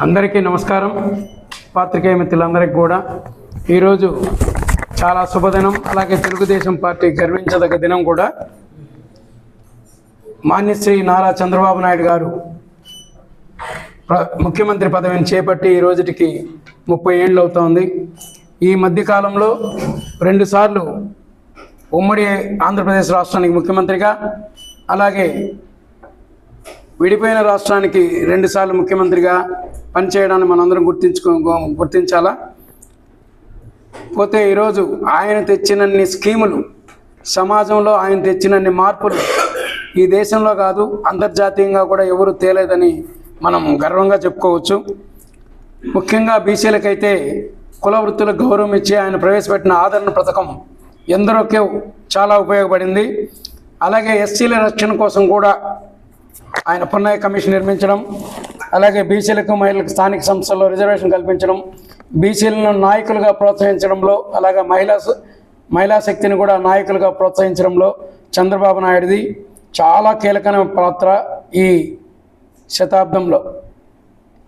అందరికీ నమస్కారం. పాత్రికేయ మిత్రులందరికీ కూడా. ఈరోజు చాలా శుభదినం అలాగే తెలుగుదేశం పార్టీ గర్వించదగ్గ దినం కూడా. మాన్యశ్రీ నారా చంద్రబాబు నాయుడు గారు ప్ర- ముఖ్యమంత్రి పదవిని చేపట్టి ఈ రోజుటికి ముప్పై ఏళ్ళు అవుతోంది. ఈ మధ్యకాలంలో రెండుసార్లు ఉమ్మడి ఆంధ్రప్రదేశ్ రాష్ట్రానికి ముఖ్యమంత్రిగా అలాగే విడిపోయిన రాష్ట్రానికి రెండుసార్లు ముఖ్యమంత్రిగా పనిచేయడాన్ని మనందరం గుర్తించుకో గుర్తించాలా? పోతే ఈరోజు ఆయన తెచ్చినన్ని స్కీములు సమాజంలో ఆయన తెచ్చినన్ని మార్పులు ఈ దేశంలో కాదు అంతర్జాతీయంగా కూడా ఎవరు తేలేదని మనం గర్వంగా చెప్పుకోవచ్చు. ముఖ్యంగా బీసీలకైతే కుల వృత్తులకు గౌరవం ఇచ్చి ఆయన ప్రవేశపెట్టిన ఆదరణ పథకం ఎందరోకే చాలా ఉపయోగపడింది. అలాగే ఎస్సీల రక్షణ కోసం కూడా ఆయన పున్నయ్య కమిషన్ నిర్మించడం అలాగే బీసీలకు మహిళలకు స్థానిక సంస్థల్లో రిజర్వేషన్ కల్పించడం బీసీలను నాయకులుగా ప్రోత్సహించడంలో అలాగే మహిళా మహిళా శక్తిని కూడా నాయకులుగా ప్రోత్సహించడంలో చంద్రబాబు నాయుడుది చాలా కీలకమైన పాత్ర ఈ శతాబ్దంలో.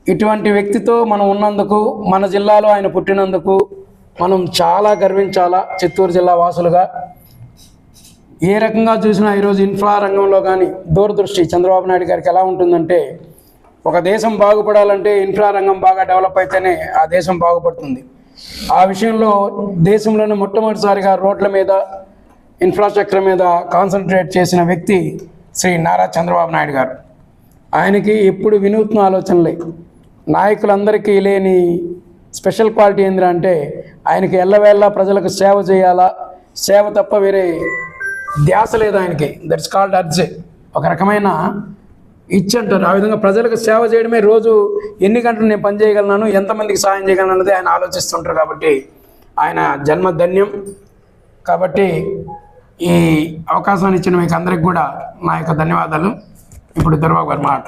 ఇటువంటి వ్యక్తితో మనం ఉన్నందుకు మన జిల్లాలో ఆయన పుట్టినందుకు మనం చాలా గర్వించాలా చిత్తూరు జిల్లా వాసులుగా. ఏ రకంగా చూసినా ఈరోజు ఇన్ఫ్రా రంగంలో కానీ దూరదృష్టి చంద్రబాబు నాయుడు గారికి ఎలా ఉంటుందంటే ఒక దేశం బాగుపడాలంటే ఇన్ఫ్రా రంగం బాగా డెవలప్ అయితేనే ఆ దేశం బాగుపడుతుంది. ఆ విషయంలో దేశంలోనే మొట్టమొదటిసారిగా రోడ్ల మీద ఇన్ఫ్రాస్ట్రక్చర్ మీద కాన్సన్ట్రేట్ చేసిన వ్యక్తి శ్రీ నారా చంద్రబాబు నాయుడు గారు. ఆయనకి ఎప్పుడు వినూత్న ఆలోచనలే. నాయకులందరికీ లేని స్పెషల్ క్వాలిటీ ఏంద్రా అంటే ఆయనకి ఎల్లవేళ ప్రజలకు సేవ చేయాలా సేవ తప్ప వేరే ధ్యాస లేదు ఆయనకి. దట్స్ కాల్డ్ అర్జ్ ఒక రకమైన ఇచ్చి అంటారు ఆ విధంగా ప్రజలకు సేవ చేయడమే రోజు ఎన్ని గంటలు నేను పని చేయగలను ఎంతమందికి సాయం చేయగలను అన్నది ఆయన ఆలోచిస్తుంటారు కాబట్టి ఆయన జన్మ ధన్యం కాబట్టి ఈ అవకాశాన్ని ఇచ్చిన మీకు అందరికి కూడా నా యొక్క ధన్యవాదాలు. ఇప్పుడు దుర్బాబు గారు మాట.